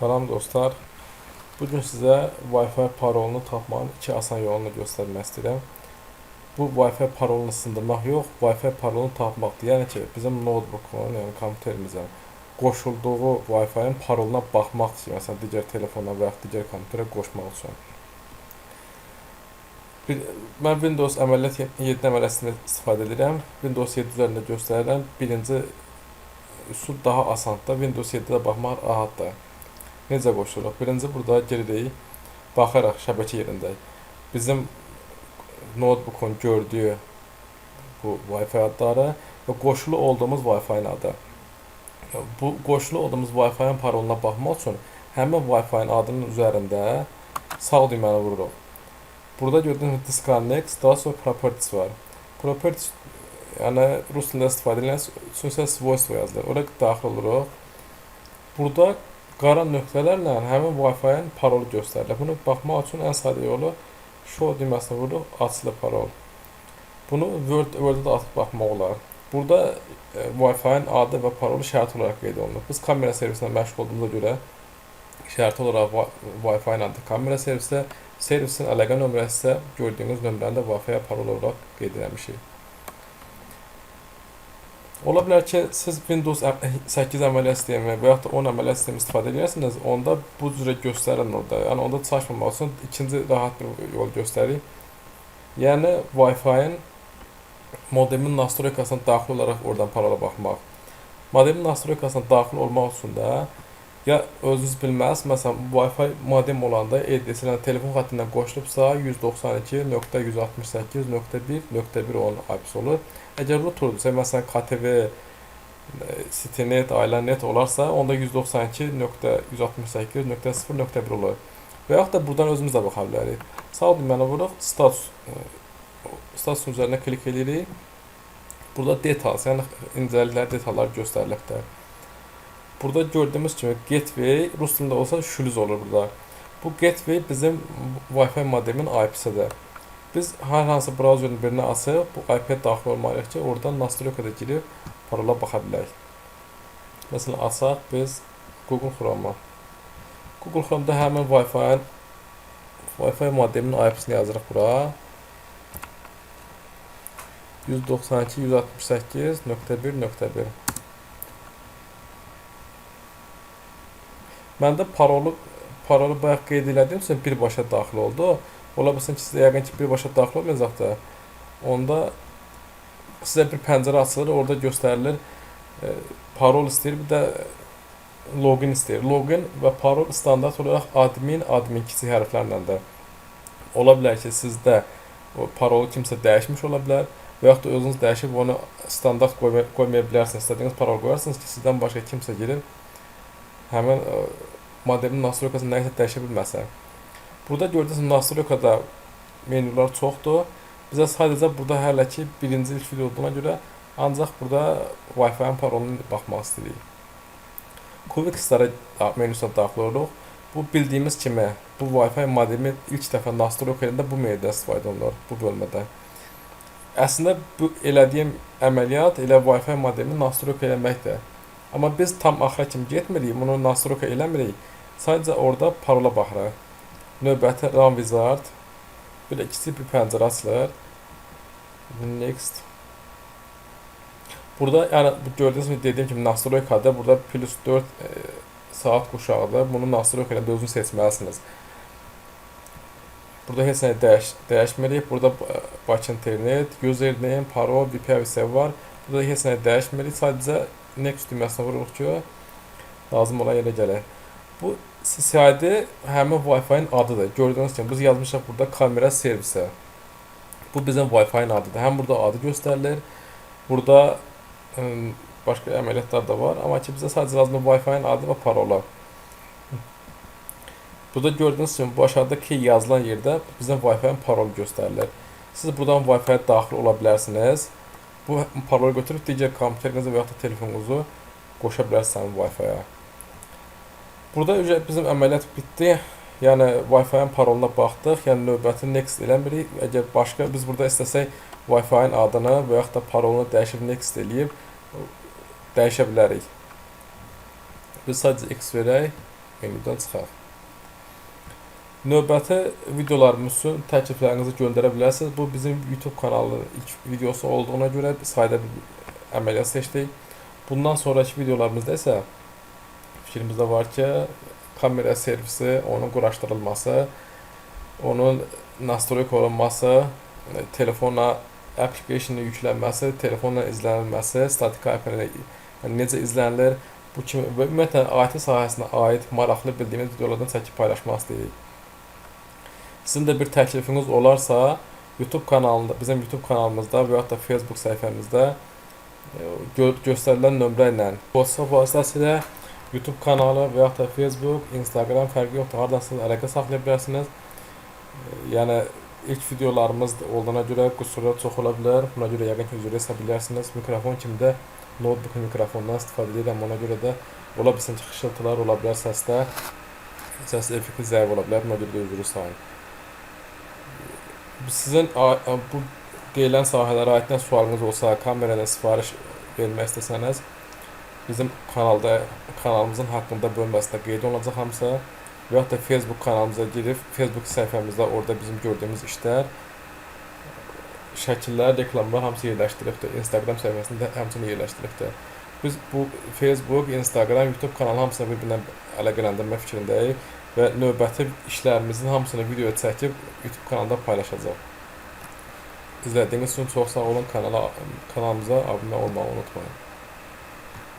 Salam dostlar. Bugün sizə Wi-Fi parolunu tapmağın iki asan yolunu göstərmək istəyirəm. Bu Wi-Fi parolunu sındırmaq yox, Wi-Fi parolunu tapmaqdır. Yəni ki, bizim notebookun, yəni kompüterimizə qoşulduğu Wi-Fi-nin paroluna baxmaq üçün, məsələn, digər telefona və ya digər kompüterə qoşmaq mən Windows əməliyyat 7 əməliyyatını istifadə edirəm. Windows 7 üzərində göstərirəm. Birinci üsul daha asandır. Windows 7-də baxmaq rahatdır. Necə qoşuluq? Birinci burada geririk. Baxaraq şəbəkə yerində bizim notebookun gördüyü bu Wi-Fi adları və qoşulu olduğumuz Wi-Fi-nin adı. Bu qoşulu olduğumuz Wi-Fi-nin paroluna baxmaq üçün həmin Wi-Fi-nin adının üzərində sağ düyməni vururuq. Burada gördüyünüz disconnect, daha sonra properties var. Properties yəni rus dilində istifadə edilən sosial svojstvo yazılır. Ora daxil oluruq. Burada qara nöqtələrlə həmin Wi-Fi-nin parolu göstərilir. Bunu baxmaq üçün ən sadə yolu show düyməsinə vururuq, açılı parol. Bunu Word Word-də də baxmaq olar. Burada e, Wi-Fi-nin adı və parolu şərt olaraq qeyd olunur. Biz kamera servisinə məşğul olduğumuza görə şərt olaraq Wi- Wi-Fi-nin adı kamera servisi, servisin əlaqə nömrəsi isə gördüyünüz nömrəni də Wi-Fi-yə parol olaraq qeyd etmişik. Ola bilər ki, siz Windows ə- 8 əməliyyat sistemi və yaxud da 10 əməliyyat sistemi istifadə edirsiniz, onda bu cürə göstərin orada. Yəni onda çaşmamaq üçün ikinci rahat bir yol göstərik. Yəni Wi-Fi-ın modemin nastroykasına daxil olaraq oradan parola baxmaq. Modemin nastroykasına daxil olmaq üçün də ya özünüz bilməz, məsələn, Wi-Fi modem olanda EDS-lə telefon xəttindən qoşulubsa 192.168.1.1.10 IP olur. Əgər ruturdursa, məsələn, KTV, e, Citynet, Ailənet olarsa, onda 192.168.0.1 olur. Və yaxud da buradan özümüz də baxa bilərik. Sağ düyməni vururuq, status e, statusun üzərinə klik edirik. Burada details, yəni incəliklər, detallar göstərilibdir. Burada gördüyümüz kimi gateway rus olsa şlüz olur burada. Bu gateway bizim Wi-Fi modemin IP-sidir. Biz hər hansı brauzerin birini açıb bu IP-yə daxil olmalıyıq ki, oradan nastroykada girib parola baxa bilək. Məsələn, açaq biz Google Chrome-a. Google Chrome-da həmin Wi-Fi-nin Wi-Fi modemin IP-sini yazırıq bura. 192.168.1.1 Məndə parolu parolu bayaq qeyd elədiyim üçün birbaşa daxil oldu. Ola bilsin ki, sizə yəqin ki, birbaşa daxil olmayacaq da. Onda sizə bir pəncərə açılır, orada göstərilir. E, parol istəyir, bir də login istəyir. Login və parol standart olaraq admin, admin kiçik hərflərlədir. Ola bilər ki, sizdə o parolu kimsə dəyişmiş ola bilər və yaxud da özünüz dəyişib onu standart qoymaya, qoymaya bilərsiniz. İstədiyiniz parol qoyarsınız ki, sizdən başqa kimsə girib həmin ə, modemin nastroykasını nəyisə dəyişə bilməsə. Burada gördüyünüz nastroykada menyular çoxdur. Bizə sadəcə burada hələ ki birinci ilk video olduğuna görə ancaq burada Wi-Fi-nin parolunu baxmaq istəyirik. Quick Start menüsünə daxil oluruq. Bu bildiyimiz kimi bu Wi-Fi modemi ilk dəfə nastroyka edəndə bu menüdə istifadə olunur bu bölmədə. Əslində bu elədiyim əməliyyat elə Wi-Fi modemini nastroyka eləməkdir. Amma biz tam axıra kimi getmirik, bunu nastroyka eləmirik. Sadəcə orada parola baxırıq. Növbəti RAM Wizard belə kiçik bir pəncərə açılır. Next. Burada yəni gördüyünüz kimi dediyim kimi nastroykada burada plus 4 e, saat quşağıdır. Bunu nastroyka ilə özünüz seçməlisiniz. Burada heç nə dəyiş dəyişmirik. Burada e, Bakı internet, username, parol, VPN var. Burada heç nə dəyişmirik. Sadəcə next düyməsinə vururuq ki, lazım olan yerə gəlir. Bu siyahıda həmin Wi-Fi-nin adıdır. Gördüyünüz kimi biz yazmışıq burada kamera servisi. Bu bizim Wi-Fi-nin adıdır. Həm burada adı göstərilir. Burada ə, başqa əməliyyatlar da var, amma ki bizə sadəcə lazımdır Wi-Fi-nin adı və parola. Burada gördüyünüz kimi bu aşağıdakı yazılan yerdə bizim Wi-Fi-nin parolu göstərilir. Siz buradan Wi-Fi-yə daxil ola bilərsiniz. Bu parolu götürüb digər kompüterinizə və yaxud da telefonunuzu qoşa bilərsiniz Wi-Fi-yə. Burada ücə bizim əməliyyat bitdi. Yəni Wi-Fi-nin paroluna baxdıq. Yəni növbəti next eləmirik. Əgər başqa biz burada istəsək Wi-Fi-nin adını və yaxud da parolunu dəyişib next eləyib dəyişə bilərik. Biz sadəcə x verək. menüdən çıxaq. Növbəti videolarımız üçün təkliflərinizi göndərə bilərsiniz. Bu bizim YouTube kanalı ilk videosu olduğuna görə sayda bir əməliyyat seçdik. Bundan sonraki videolarımızda isə fikrimizdə var ki, kamera servisi, onun quraşdırılması, onun nastroyk olunması, telefona applicationın yüklənməsi, telefonla izlənilməsi, statik IP-lə yəni necə izlənilir, bu kimi və ümumiyyətlə IT sahəsinə aid maraqlı bildiyimiz videolardan çəkib paylaşmaq istəyirik. Sizin də bir təklifiniz olarsa, YouTube kanalında, bizim YouTube kanalımızda və da Facebook səhifəmizdə e, gö göstərilən nömrə ilə WhatsApp vasitəsilə YouTube kanalı və ya da Facebook, Instagram fərqi yoxdur. Hardansınız əlaqə saxlaya bilərsiniz. E, Yəni ilk videolarımız olduğuna görə qüsurlar çox ola bilər. Buna görə yəqin ki, üzr istə bilərsiniz. Mikrofon kimi də notebook mikrofondan istifadə edirəm. Ona görə də ola bilsin ki, xışıltılar ola bilər səsdə. Səs effekti zəif ola bilər. Buna görə də üzr istəyirəm. Sizin a- a- bu deyilən sahələrə aid nə sualınız olsa, kamerada sifariş vermək istəsəniz, bizim kanalda kanalımızın haqqında bölməsində qeyd olunacaq hamısı və ya da Facebook kanalımıza girib Facebook səhifəmizdə orada bizim gördüyümüz işlər, şəkillər, reklamlar hamısı yerləşdirilibdir. Instagram səhifəsində həmçinin yerləşdirilibdir. Biz bu Facebook, Instagram, YouTube kanalı hamısını bir-birinə əlaqələndirmə fikrindəyik və növbəti işlərimizin hamısını video çəkib YouTube kanalında paylaşacağıq. İzlədiyiniz üçün çox sağ olun. Kanala kanalımıza abunə olmağı unutmayın.